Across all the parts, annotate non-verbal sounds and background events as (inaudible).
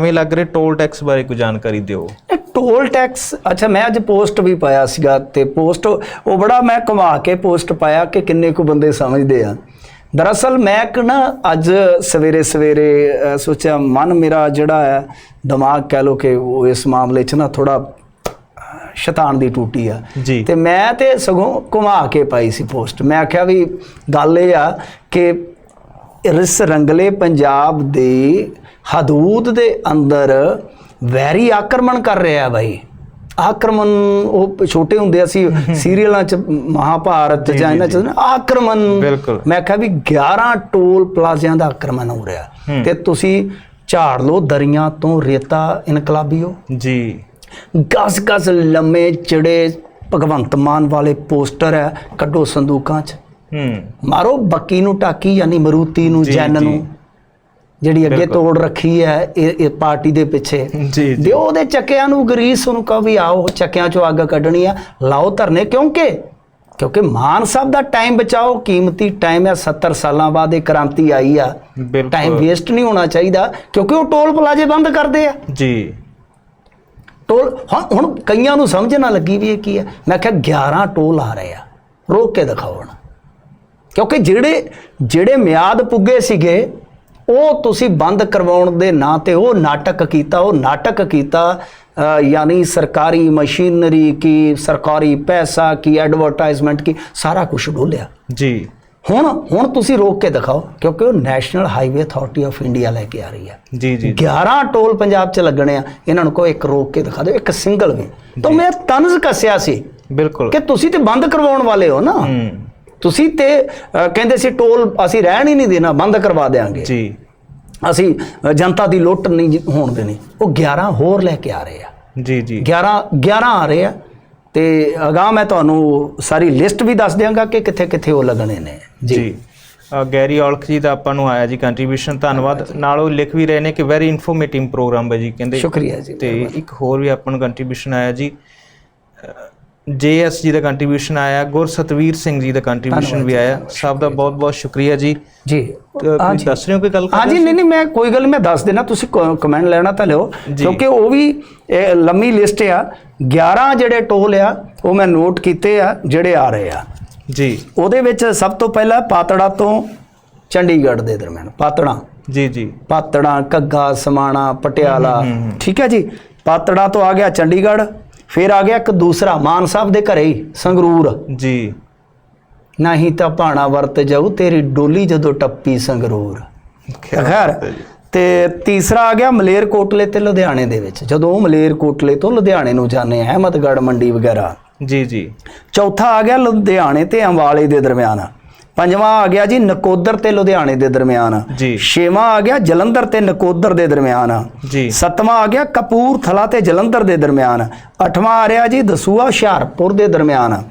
ਕਿਵੇਂ ਲੱਗ ਰਿਹਾ ਟੋਲ ਟੈਕਸ ਬਾਰੇ ਕੋਈ ਜਾਣਕਾਰੀ ਦਿਓ? ਟੋਲ ਟੈਕਸ ਅੱਛਾ ਮੈਂ ਅੱਜ ਪੋਸਟ ਵੀ ਪਾਇਆ ਸੀਗਾ ਤੇ ਪੋਸਟ ਉਹ ਬੜਾ ਮੈਂ ਘੁਮਾ ਕੇ ਪੋਸਟ ਪਾਇਆ ਕਿ ਕਿੰਨੇ ਕੁ ਬੰਦੇ ਸਮਝਦੇ ਆ। ਦਰਅਸਲ ਮੈਂ ਇੱਕ ਨਾ ਅੱਜ ਸਵੇਰੇ ਸਵੇਰੇ ਸੋਚਿਆ ਮਨ ਮੇਰਾ ਜਿਹੜਾ ਹੈ ਦਿਮਾਗ ਕਹਿ ਲੋ ਕਿ ਉਹ ਇਸ ਮਾਮਲੇ 'ਚ ਨਾ ਥੋੜਾ ਸ਼ੈਤਾਨ ਦੀ ਟੂਟੀ ਆ। ਤੇ ਮੈਂ ਤੇ ਸਗੋਂ ਘੁਮਾ ਕੇ ਪਾਈ ਸੀ ਪੋਸਟ ਮੈਂ ਆਖਿਆ ਵੀ ਗੱਲ ਇਹ ਆ ਕਿ ਇਸ ਰੰਗਲੇ ਪੰਜਾਬ ਦੀ ਹਦੂਦ ਦੇ ਅੰਦਰ ਵੈਰੀ ਆਕਰਮਣ ਕਰ ਰਿਹਾ ਬਾਈ। ਆਕਰਮਣ ਉਹ ਛੋਟੇ ਹੁੰਦੇ ਅਸੀਂ (laughs) ਸੀਰੀਅਲਾਂ ਚ ਮਹਾਭਾਰਤ ਜਾਂ ਇਹਨਾਂ ਚ ਆਕਰਮਣ। ਮੈਂ ਕਿਹਾ ਵੀ 11 ਟੋਲ ਪਲਾਜ਼ਿਆਂ ਦਾ ਆਕਰਮਣ ਹੋ ਰਿਹਾ। ਤੇ ਤੁਸੀਂ ਝਾੜ ਲਓ ਦਰੀਆਂ ਤੋਂ ਰੇਤਾ ਇਨਕਲਾਬੀਓ। ਜੀ। ਗਸ ਗਸ ਲੰਮੇ ਚੜੇ ਭਗਵੰਤ ਮਾਨ ਵਾਲੇ ਪੋਸਟਰ ਹੈ ਕੱਢੋ ਸੰਦੂਕਾਂ 'ਚ। ਹੂੰ। ਮਾਰੋ ਬੱਕੀ ਨੂੰ ਟਾਕੀ ਯਾਨੀ ਮਰੂਤੀ ਨੂੰ ਜੈਨ। ਨੂੰ ਜਿਹੜੀ ਅੱਗੇ ਤੋੜ ਰੱਖੀ ਹੈ ਇਹ ਪਾਰਟੀ ਦੇ ਪਿੱਛੇ। ਜੀ ਜੀ। ਦਿਓ ਉਹਦੇ ਚੱਕਿਆਂ ਨੂੰ ਗਰੀਸ ਉਹਨੂੰ ਕਹੋ ਵੀ ਆਓ ਚੱਕਿਆਂ 'ਚੋਂ ਅੱਗ ਕੱਢਣੀ ਆ ਲਾਓ ਧਰਨੇ। ਕਿਉਂਕਿ ਕਿਉਂਕਿ ਮਾਨ ਸਾਹਿਬ ਦਾ ਟਾਈਮ ਬਚਾਓ ਕੀਮਤੀ ਟਾਈਮ ਹੈ 70 ਸਾਲਾਂ ਬਾਅਦ ਇਹ ਕ੍ਰਾਂਤੀ ਆਈ ਆ। ਟਾਈਮ ਵੇਸਟ ਨਹੀਂ ਹੋਣਾ ਚਾਹੀਦਾ ਕਿਉਂਕਿ ਉਹ ਟੋਲ ਪਲਾਜ਼ੇ ਬੰਦ ਕਰਦੇ ਆ। ਜੀ। ਟੋਲ ਹੁਣ ਕਈਆਂ ਨੂੰ ਸਮਝ ਨਾ ਲੱਗੀ ਵੀ ਇਹ ਕੀ ਹੈ। ਮੈਂ ਕਿਹਾ 11 ਟੋਲ ਆ ਰਹੇ ਆ। ਰੋਕ ਕੇ ਦਿਖਾਓ ਹੁਣ। ਕਿਉਂਕਿ ਜਿਹੜੇ ਜਿਹੜੇ ਮਿਆਦ ਪੁੱਗੇ ਸੀਗੇ ਉਹ ਤੁਸੀਂ ਬੰਦ ਕਰਵਾਉਣ ਦੇ ਨਾਂ ਤੇ ਉਹ ਨਾਟਕ ਕੀਤਾ ਉਹ ਨਾਟਕ ਕੀਤਾ ਯਾਨੀ ਸਰਕਾਰੀ ਮਸ਼ੀਨਰੀ ਕੀ ਸਰਕਾਰੀ ਪੈਸਾ ਕੀ ਐਡਵਰਟਾਈਜ਼ਮੈਂਟ ਕੀ ਸਾਰਾ ਕੁਝ ਡੋਲਿਆ। ਜੀ। ਹੁਣ ਹੁਣ ਤੁਸੀਂ ਰੋਕ ਕੇ ਦਿਖਾਓ ਕਿਉਂਕਿ ਉਹ national highway authority of India ਲੈ ਕੇ ਆ ਰਹੀ ਹੈ। ਜੀ ਜੀ 11 ਟੋਲ ਪੰਜਾਬ 'ਚ ਲੱਗਣੇ ਆ ਇਹਨਾਂ ਨੂੰ ਕੋ ਇੱਕ ਰੋਕ ਕੇ ਦਿਖਾ ਦਿਓ ਇੱਕ ਸਿੰਗਲ ਵੀ। ਤਾਂ ਮੈਂ ਤਨਜ਼ ਕੱਸਿਆ ਸੀ ਬਿਲਕੁਲ। ਕਿ ਤੁਸੀਂ ਤੇ ਬੰਦ ਕਰਵਾਉਣ ਵਾਲੇ ਹੋ ਨਾ। ਹੂੰ। ਤੁਸੀਂ ਤੇ ਕਹਿੰਦੇ ਸੀ ਟੋਲ ਅਸੀਂ ਰਹਿਣ ਹੀ ਨਹੀਂ ਦੇਣਾ ਬੰਦ ਕਰਵਾ ਦੇਾਂਗੇ ਜੀ। ਅਸੀਂ ਜਨਤਾ ਦੀ ਲੁੱਟ ਨਹੀਂ ਹੋਣ ਦੇਣੀ। ਉਹ 11 ਹੋਰ ਲੈ ਕੇ ਆ ਰਹੇ ਆ। ਜੀ ਜੀ। 11 11 ਆ ਰਹੇ ਆ। ਤੇ ਅਗਾਹ ਮੈਂ ਤੁਹਾਨੂੰ ਸਾਰੀ ਲਿਸਟ ਵੀ ਦੱਸ ਦਿਆਂਗਾ ਕਿ ਕਿੱਥੇ ਕਿੱਥੇ ਉਹ ਲੱਗਣੇ ਨੇ। ਜੀ। ਗੈਰੀ ਔਲਖ ਜੀ ਦਾ ਆਪਾਂ ਨੂੰ ਆਇਆ ਜੀ ਕੰਟਰੀਬਿਊਸ਼ਨ ਧੰਨਵਾਦ। ਨਾਲ ਉਹ ਲਿਖ ਵੀ ਰਹੇ ਨੇ ਕਿ ਵੈਰੀ ਇਨਫੋਰਮੇਟਿਵ ਪ੍ਰੋਗਰਾਮ ਹੈ ਜੀ ਕਹਿੰਦੇ। ਸ਼ੁਕਰੀਆ ਜੀ ਤੇ ਇੱਕ ਹੋਰ ਵੀ ਆਪਾਂ ਨੂੰ ਕੰਟਰੀਬਿਊਸ਼ਨ ਆਇਆ ਜੀ। ਜੇਐਸ ਜੀ ਦਾ ਕੰਟਰੀਬਿਊਸ਼ਨ ਆਇਆ ਗੁਰਸਤਵੀਰ ਸਿੰਘ ਜੀ ਦਾ ਕੰਟਰੀਬਿਊਸ਼ਨ ਵੀ ਆਇਆ। ਸਭ ਦਾ ਬਹੁਤ ਬਹੁਤ ਸ਼ੁਕਰੀਆ ਜੀ। ਜੀ। ਕੋਈ ਦੱਸ ਰਹੇ ਹੋ ਕੋਈ ਗੱਲ ਕਰ ਹਾਂਜੀ ਨਹੀਂ ਨਹੀਂ ਮੈਂ ਕੋਈ ਗੱਲ ਮੈਂ ਦੱਸ ਦੇਣਾ ਤੁਸੀਂ ਕਮੈਂਟ ਲੈਣਾ ਤਾਂ ਲਿਓ। ਜੀ। ਕਿਉਂਕਿ ਉਹ ਵੀ ਇਹ ਲੰਮੀ ਲਿਸਟ ਆ। 11 ਜਿਹੜੇ ਟੋਲ ਆ ਉਹ ਮੈਂ ਨੋਟ ਕੀਤੇ ਆ ਜਿਹੜੇ ਆ ਰਹੇ ਆ। ਜੀ। ਉਹਦੇ ਵਿੱਚ ਸਭ ਤੋਂ ਪਹਿਲਾਂ ਪਾਤੜਾ ਤੋਂ ਚੰਡੀਗੜ੍ਹ ਦੇ ਦਰਮਿਆਨ ਪਾਤੜਾ। ਜੀ ਜੀ। ਪਾਤੜਾ ਘੱਗਾ ਸਮਾਣਾ ਪਟਿਆਲਾ। ਠੀਕ ਹੈ ਜੀ? ਪਾਤੜਾ ਤੋਂ ਆ ਗਿਆ ਚੰਡੀਗੜ੍ਹ। ਫਿਰ ਆ ਗਿਆ ਇੱਕ ਦੂਸਰਾ ਮਾਨ ਸਾਹਿਬ ਦੇ ਘਰੇ ਹੀ ਸੰਗਰੂਰ। ਜੀ। ਨਹੀਂ ਤਾਂ ਭਾਣਾ ਵਰਤ ਜਾਊ ਤੇਰੀ ਡੋਲੀ ਜਦੋਂ ਟੱਪੀ ਸੰਗਰੂਰ। ਖੈਰ ਤੇ ਤੀਸਰਾ ਆ ਗਿਆ ਮਲੇਰਕੋਟਲੇ ਤੇ ਲੁਧਿਆਣੇ ਦੇ ਵਿੱਚ। ਜਦੋਂ ਉਹ ਮਲੇਰਕੋਟਲੇ ਤੋਂ ਲੁਧਿਆਣੇ ਨੂੰ ਜਾਂਦੇ ਆ ਅਹਿਮਦਗੜ੍ਹ ਮੰਡੀ ਵਗੈਰਾ। ਜੀ ਜੀ। ਚੌਥਾ ਆ ਗਿਆ ਲੁਧਿਆਣੇ ਤੇ ਅੰਬਾਲੇ ਦੇ ਦਰਮਿਆਨ। ਪੰਜਵਾਂ ਆ ਗਿਆ ਜੀ ਨਕੋਦਰ ਤੇ ਲੁਧਿਆਣੇ ਦੇ ਦਰਮਿਆਨ। ਜੀ। ਛੇਵਾਂ ਆ ਗਿਆ ਜਲੰਧਰ ਤੇ ਨਕੋਦਰ ਦੇ ਦਰਮਿਆਨ। ਜੀ। ਸੱਤਵਾਂ ਆ ਗਿਆ ਕਪੂਰਥਲਾ ਤੇ ਜਲੰਧਰ ਦੇ ਦਰਮਿਆਨ। ਅੱਠਵਾਂ ਆ ਰਿਹਾ ਜੀ ਦਸੂਆ ਹੁਸ਼ਿਆਰਪੁਰ ਦੇ ਦਰਮਿਆਨ।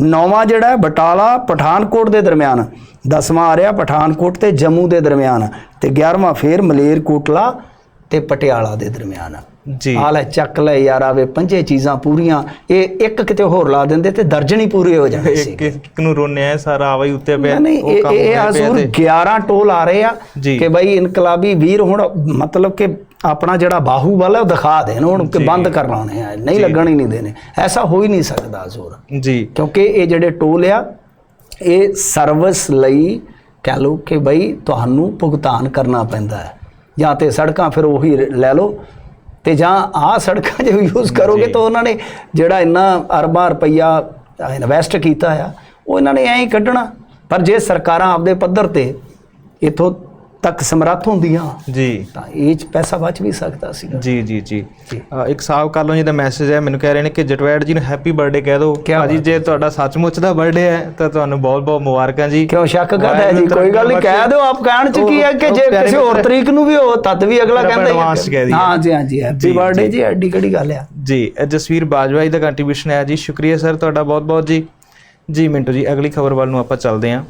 ਨੌਵਾਂ ਜਿਹੜਾ ਬਟਾਲਾ ਪਠਾਨਕੋਟ ਦੇ ਦਰਮਿਆਨ। ਦਸਵਾਂ ਆ ਰਿਹਾ ਪਠਾਨਕੋਟ ਤੇ ਜੰਮੂ ਦੇ ਦਰਮਿਆਨ। ਤੇ 11ਵਾਂ ਫੇਰ ਮਲੇਰਕੋਟਲਾ ਤੇ ਪਟਿਆਲਾ ਦੇ ਦਰਮਿਆਨ ਜੀ। ਆ ਲੈ ਚੱਕ ਲੈ ਯਾਰ ਆਵੇ ਪੰਜੇ ਚੀਜ਼ਾਂ ਪੂਰੀਆਂ। ਇਹ ਇੱਕ ਕਿਤੇ ਹੋਰ ਲਾ ਦਿੰਦੇ ਤੇ ਦਰਜਨ ਹੀ ਪੂਰੇ ਹੋ ਜਾਣੇ ਸੀ ਇੱਕ ਨੂੰ ਰੋਨਿਆ ਹੈ, ਸਾਰਾ ਆਵਾ ਹੀ ਉੱਤੇ ਪਿਆ ਨਹੀਂ ਇਹ ਹਜ਼ੂਰ ਤੇ- 11 ਟੋਲ ਆ ਰਹੇ ਆ। ਕਿ ਬਈ ਇਨਕਲਾਬੀ ਵੀਰ ਹੁਣ ਮਤਲਬ ਕਿ ਆਪਣਾ ਜਿਹੜਾ ਬਾਹੂਬਲ ਹੈ ਉਹ ਦਿਖਾ ਦੇਣ ਹੁਣ ਕਿ ਬੰਦ ਕਰ ਲਾਉਣੇ ਆ। ਨਹੀਂ ਲੱਗਣ ਹੀ ਨਹੀਂ ਦੇਣੇ। ਐਸਾ ਹੋ ਹੀ ਨਹੀਂ ਸਕਦਾ ਹਜ਼ੂਰ ਜੀ। ਕਿਉਂਕਿ ਇਹ ਜਿਹੜੇ ਟੋਲ ਆ ਇਹ ਸਰਵਿਸ ਲਈ ਕਹਿ ਲਓ ਕਿ ਬਈ ਤੁਹਾਨੂੰ ਭੁਗਤਾਨ ਕਰਨਾ ਪੈਂਦਾ ਹੈ। ਜਾਂ ਤੇ ਸੜਕਾਂ ਫਿਰ ਉਹੀ ਲੈ ਲਓ। ਤੇ ਜਾਂ ਆਹ ਸੜਕਾਂ ਜੇ ਯੂਜ਼ ਕਰੋਗੇ ਤਾਂ ਉਹਨਾਂ ਨੇ ਜਿਹੜਾ ਇੰਨਾ ਅਰਬਾਂ ਰੁਪਈਆ ਇਨਵੈਸਟ ਕੀਤਾ ਆ ਉਹ ਇਹਨਾਂ ਨੇ ਐਂ ਹੀ ਕੱਢਣਾ। ਪਰ ਜੇ ਸਰਕਾਰਾਂ ਆਪਦੇ ਪੱਧਰ ਤੇ ਇਥੋਂ ਤੱਕ ਸਮਰੱਥ ਹੁੰਦੀਆਂ ਜੀ। ਤਾਂ ਇਹ ਚ ਪੈਸਾ ਬਚ ਵੀ ਸਕਦਾ ਸੀ। ਜੀ ਜੀ ਜੀ। ਇੱਕ ਸਾਹਬ ਕਾਲੋਂ ਜੀ ਦਾ ਮੈਸੇਜ ਹੈ ਮੈਨੂੰ ਕਹਿ ਰਹੇ ਨੇ ਕਿ ਜਟਵੈੜ ਜੀ ਨੂੰ ਹੈਪੀ ਬਰਥਡੇ ਕਹਿ ਦਿਓ ਭਾਜੀ ਜੇ ਤੁਹਾਡਾ ਸੱਚਮੁੱਚ ਦਾ ਬਰਥਡੇ ਹੈ ਤਾਂ ਤੁਹਾਨੂੰ ਬਹੁਤ ਬਹੁਤ ਮੁਬਾਰਕਾਂ ਜੀ। ਕਿਉਂ ਸ਼ੱਕ ਕਰਦਾ ਹੈ ਜੀ? ਕੋਈ ਗੱਲ ਨਹੀਂ ਕਹਿ ਦਿਓ ਆਪ ਕਹਿਣ ਚ ਕੀ ਹੈ ਕਿ ਜੇ ਕਿਸੇ ਹੋਰ ਤਰੀਕ ਨੂੰ ਵੀ ਹੋ ਤਦ ਵੀ ਅਗਲਾ ਕਹਿੰਦਾ ਹੀ। ਹੈ। ਜੀ ਹਾਂ ਜੀ ਹੈਪੀ ਬਰਥਡੇ ਜੀ। ਐਡੀ ਕਿਹੜੀ ਗੱਲ ਆ? ਜੀ ਇਹ ਜਸਵੀਰ ਬਾਜਵਾ ਜੀ ਦਾ ਕੰਟਰੀਬਿਊਸ਼ਨ ਹੈ ਜੀ। ਸ਼ੁਕਰੀਆ ਸਰ ਤੁਹਾਡਾ ਬਹੁਤ ਬਹੁਤ ਜੀ। ਜੀ ਮਿੰਟੂ ਜੀ ਅਗਲੀ ਖਬਰ ਵੱਲ ਨੂੰ ਆਪਾਂ ਚੱਲਦੇ ਹਾਂ।